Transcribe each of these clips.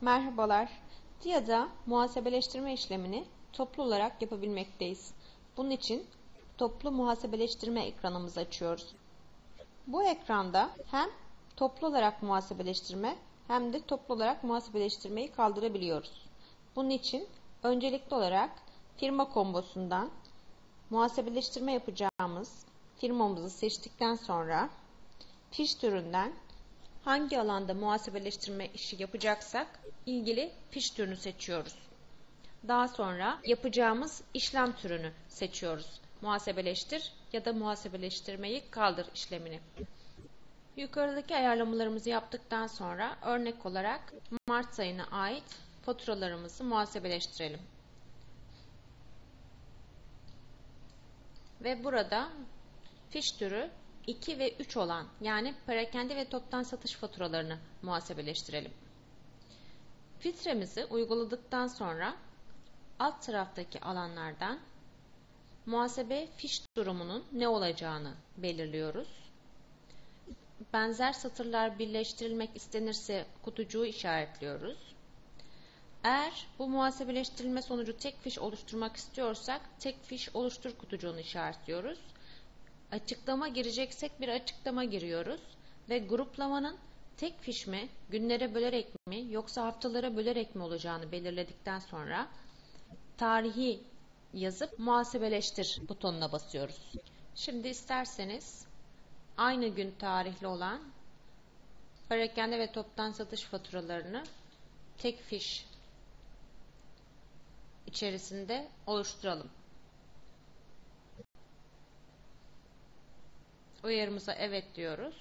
Merhabalar. TİA'da muhasebeleştirme işlemini toplu olarak yapabilmekteyiz. Bunun için toplu muhasebeleştirme ekranımızı açıyoruz. Bu ekranda hem toplu olarak muhasebeleştirme hem de toplu olarak muhasebeleştirmeyi kaldırabiliyoruz. Bunun için öncelikli olarak firma kombosundan muhasebeleştirme yapacağımız firmamızı seçtikten sonra fiş türünden hangi alanda muhasebeleştirme işi yapacaksak ilgili fiş türünü seçiyoruz. Daha sonra yapacağımız işlem türünü seçiyoruz. Muhasebeleştir ya da muhasebeleştirmeyi kaldır işlemini. Yukarıdaki ayarlamalarımızı yaptıktan sonra örnek olarak Mart ayına ait faturalarımızı muhasebeleştirelim. Ve burada fiş türü 2 ve 3 olan yani perakende ve toptan satış faturalarını muhasebeleştirelim. Filtremizi uyguladıktan sonra alt taraftaki alanlardan muhasebe fiş durumunun ne olacağını belirliyoruz. Benzer satırlar birleştirilmek istenirse kutucuğu işaretliyoruz. Eğer bu muhasebeleştirilme sonucu tek fiş oluşturmak istiyorsak tek fiş oluştur kutucuğunu işaretliyoruz açıklama gireceksek bir açıklama giriyoruz ve gruplamanın tek fiş mi, günlere bölerek mi yoksa haftalara bölerek mi olacağını belirledikten sonra tarihi yazıp muhasebeleştir butonuna basıyoruz. Şimdi isterseniz aynı gün tarihli olan perakende ve toptan satış faturalarını tek fiş içerisinde oluşturalım. Uyarımıza evet diyoruz.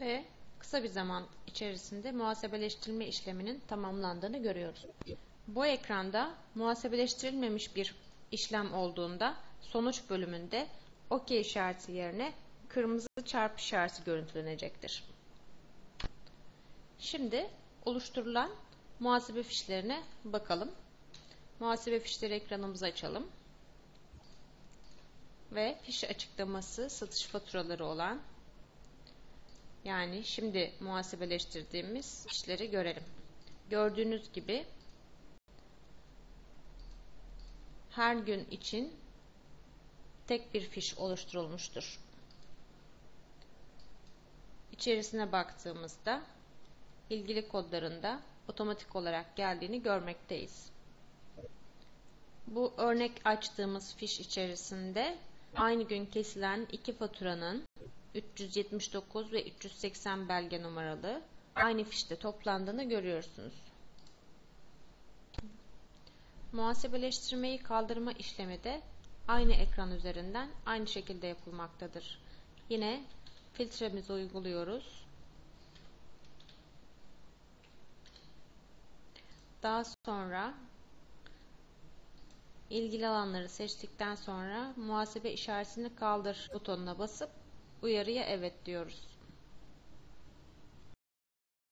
Ve kısa bir zaman içerisinde muhasebeleştirilme işleminin tamamlandığını görüyoruz. Bu ekranda muhasebeleştirilmemiş bir işlem olduğunda sonuç bölümünde OK işareti yerine kırmızı çarpı işareti görüntülenecektir. Şimdi oluşturulan muhasebe fişlerine bakalım. Muhasebe fişleri ekranımızı açalım. Ve fiş açıklaması satış faturaları olan yani şimdi muhasebeleştirdiğimiz fişleri görelim. Gördüğünüz gibi her gün için tek bir fiş oluşturulmuştur. İçerisine baktığımızda ilgili kodlarında otomatik olarak geldiğini görmekteyiz. Bu örnek açtığımız fiş içerisinde aynı gün kesilen iki faturanın 379 ve 380 belge numaralı aynı fişte toplandığını görüyorsunuz. Muhasebeleştirmeyi kaldırma işlemi de aynı ekran üzerinden aynı şekilde yapılmaktadır. Yine filtremizi uyguluyoruz. Daha sonra ilgili alanları seçtikten sonra muhasebe işaretini kaldır butonuna basıp uyarıya evet diyoruz.